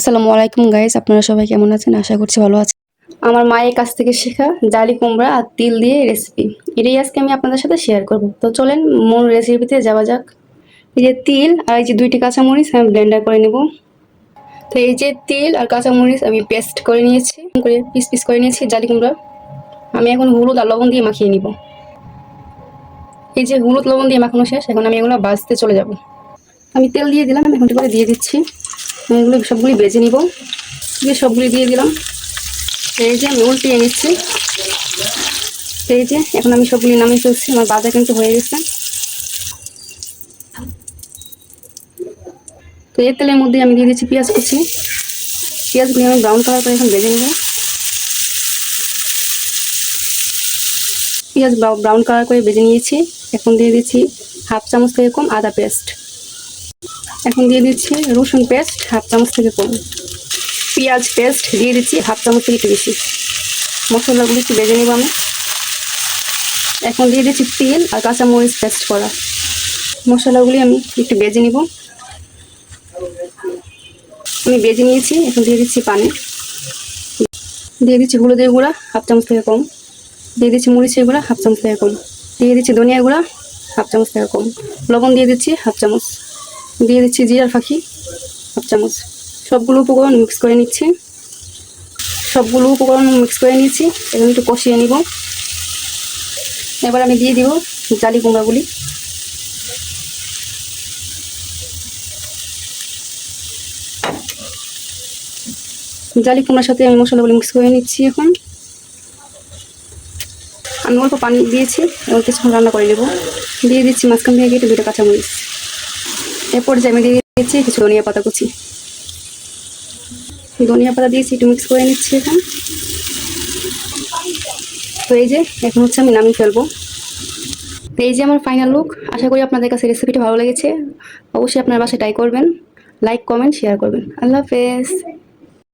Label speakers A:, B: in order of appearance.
A: আসসালামু আলাইকুম গাইস আপনারা সবাই কেমন আছেন? আশা করছি ভালো আছেন। আমার মায়ের কাছ থেকে শেখা জালি কুমড়া আর তিল দিয়ে রেসিপি এটাই আজকে আমি আপনাদের সাথে শেয়ার করব। তো চলেন, মূল রেসিপিতে যাওয়া যাক। এই যে তিল আর এই যে দুইটি কাঁচামরিচ আমি ব্লেন্ডার করে নেব। তো এই যে তিল আর কাঁচামরিচ আমি পেস্ট করে নিয়েছি। করে পিস পিস করে নিয়েছি জালি কুমড়া। আমি এখন হলুদ আর লবণ দিয়ে মাখিয়ে নিব। এই যে হলুদ লবণ দিয়ে মাখানো শেষ, এখন আমি এগুলো বাজতে চলে যাব। আমি তেল দিয়ে দিলাম এখন দিয়ে দিচ্ছি। এগুলো সবগুলি বেজে নিব। দিয়ে সবগুলি দিয়ে দিলাম। এই যে আমি উল্টিয়ে নিচ্ছি। এই যে এখন আমি সবগুলি নামিয়ে ফেলছি। আমার বাজা কিন্তু হয়ে গেছে। তো এর তেলের মধ্যে আমি দিয়ে দিচ্ছি পেঁয়াজ কুচি। পেঁয়াজগুলি আমি ব্রাউন কালার করে এখন বেজে নেব। পেঁয়াজ ব্রাউন কালার করে বেজে নিয়েছি। এখন দিয়ে দিচ্ছি হাফ চামচ থেকে কম আদা পেস্ট এখন দিয়ে দিচ্ছি রসুন পেস্ট, হাফ চামচ থেকে কম। পেঁয়াজ পেস্ট দিয়ে দিচ্ছি হাফ চামচ থেকে একটু বেশি। মশলাগুলো একটু বেজে নেব আমি। এখন দিয়ে দিচ্ছি তেল আর কাঁচামরিচ পেস্ট করা। মশলাগুলি আমি একটু বেজে নিব। আমি বেজে নিয়েছি, এখন দিয়ে দিচ্ছি পানি। দিয়ে দিচ্ছি হলুদের গুঁড়া, হাফ চামচ থেকে কম। দিয়ে দিচ্ছি মরিচের গুঁড়া, হাফ চামচ থেকে কম। দিয়ে দিচ্ছি ধনিয়া গুঁড়া, হাফ চামচ থেকে কম। লবণ দিয়ে দিচ্ছি হাফ চামচ। দিয়ে দিচ্ছি জিরার ফাঁকি, হাফ চামচ। সবগুলো উপকরণ মিক্স করে নিচ্ছি। সবগুলো উপকরণ মিক্স করে নিয়েছি এবং একটু কষিয়ে নিব। এবার আমি দিয়ে দিব জালি কুমড়াগুলি। জালি কুমড়ার সাথে আমি মশলাগুলি মিক্স করে নিচ্ছি এখন। আমি অল্প পানি দিয়েছি এবং কিছুক্ষণ রান্না করে নেব। দিয়ে দিচ্ছি মাঝখান থেকে কেটে দুটো কাঁচামরিচ। এরপর যে আমি দিয়ে দিচ্ছি কিছু ধনিয়া পাতা কুচি। ধনিয়া পাতা দিয়েছি একটু মিক্স করে নিচ্ছি এখন। তো এই যে, এখন হচ্ছে আমি নামিয়ে ফেলব। তো এই যে আমার ফাইনাল লুক আশা করি আপনাদের কাছে রেসিপিটা ভালো লেগেছে। অবশ্যই আপনার বাসায় ট্রাই করবেন লাইক কমেন্ট শেয়ার করবেন। আল্লাহ হাফেজ।